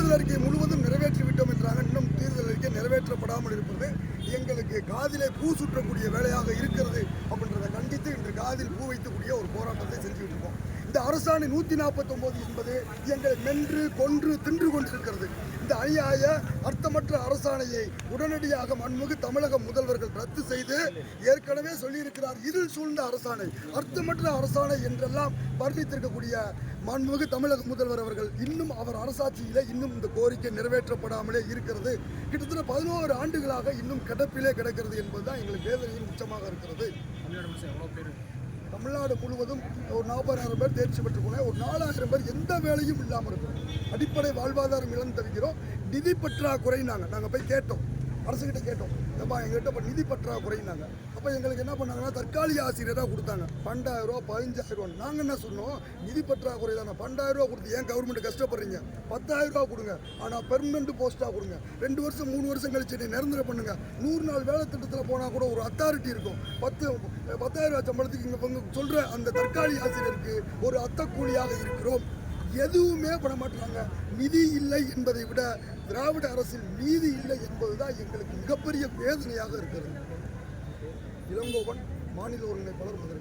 தேர்தல் அறிக்கை முழுவதும் நிறைவேற்றி விட்டோம் என்றாங்க இன்னும் தேர்தல் அறிக்கை நிறைவேற்றப்படாமல் இருப்பது எங்களுக்கு காதிலே பூ சுற்றக்கூடிய வேலையாக இருக்கிறது அப்படின்னு கண்டித்து காதில் பூ வைக்கக்கூடிய ஒரு போராட்டத்தை செஞ்சுக்கிட்டு இருக்கோம். இந்த அரசாணை நூற்றி நாற்பத்தொம்போது என்பது எங்களை மென்று கொன்று தின்று கொண்டிருக்கிறது. இந்த அநியாய அர்த்தமற்ற அரசாணையை உடனடியாக மண்மிகு தமிழக முதல்வர்கள் ரத்து செய்து ஏற்கனவே சொல்லியிருக்கிறார். இருள் சூழ்ந்த அரசாணை அர்த்தமற்ற அரசாணை என்றெல்லாம் வர்ணித்திருக்கக்கூடிய மண்முகு தமிழக முதல்வர் அவர்கள் இன்னும் அவர் அரசாட்சியில் இன்னும் இந்த கோரிக்கை நிறைவேற்றப்படாமலே இருக்கிறது. கிட்டத்தட்ட பதினோரு ஆண்டுகளாக இன்னும் கிடப்பிலே கிடக்கிறது என்பதுதான் எங்களுக்கு வேதனையின் உச்சமாக இருக்கிறது. எவ்வளோ பேர் தமிழ்நாடு முழுவதும் ஒரு நாற்பதாயிரம் பேர் தேர்ச்சி பெற்றுக்கோங்க ஒரு நாலாயிரம் பேர் எந்த வேலையும் இல்லாமல் இருக்கும். அடிப்படை வாழ்வாதாரம் இழந்து தருகிறோம் நிதி பற்றாக்குறை நாங்கள் நாங்கள் போய் கேட்டோம். அரசுகிட்ட கேட்டோம். ஏப்பா எங்ககிட்ட இப்போ நிதி பற்றாக்குறைனாங்க அப்போ எங்களுக்கு என்ன பண்ணாங்கன்னா தற்காலிக ஆசிரியராக கொடுத்தாங்க. பன்னெண்டாயிரம் ரூபா பதினஞ்சாயிரம் ரூபா நாங்கள் என்ன சொன்னோம்? நிதி பற்றாக்குறை தானே. பன்னெண்டாயிரம் ரூபா கொடுத்து ஏன் கவர்மெண்ட் கஷ்டப்படுறீங்க? பத்தாயிரம் ரூபா கொடுங்க. ஆனால் பெர்மனண்ட் போஸ்ட்டாக கொடுங்க. ரெண்டு வருஷம் மூணு வருஷம் கழிச்சு நீ நிரந்தரம் பண்ணுங்க. நூறு நாள் வேலை திட்டத்தில் போனால் கூட ஒரு அத்தாரிட்டி இருக்கும். பத்து பத்தாயிரம் ரூபா சம்பளத்துக்கு இங்கே சொல்கிற அந்த தற்காலிக ஆசிரியருக்கு ஒரு அத்தக்கூலியாக இருக்கிறோம். எதுவுமே பண்ண மாட்டாங்க நிதி இல்லை என்பதை விட திராவிட அரசில் நீதி இல்லை என்பதுதான் எங்களுக்கு மிகப்பெரிய வேதனையாக இருக்கிறது. இளங்கோவன் மாநில ஒருங்கிணைப்பாளர் மதுரை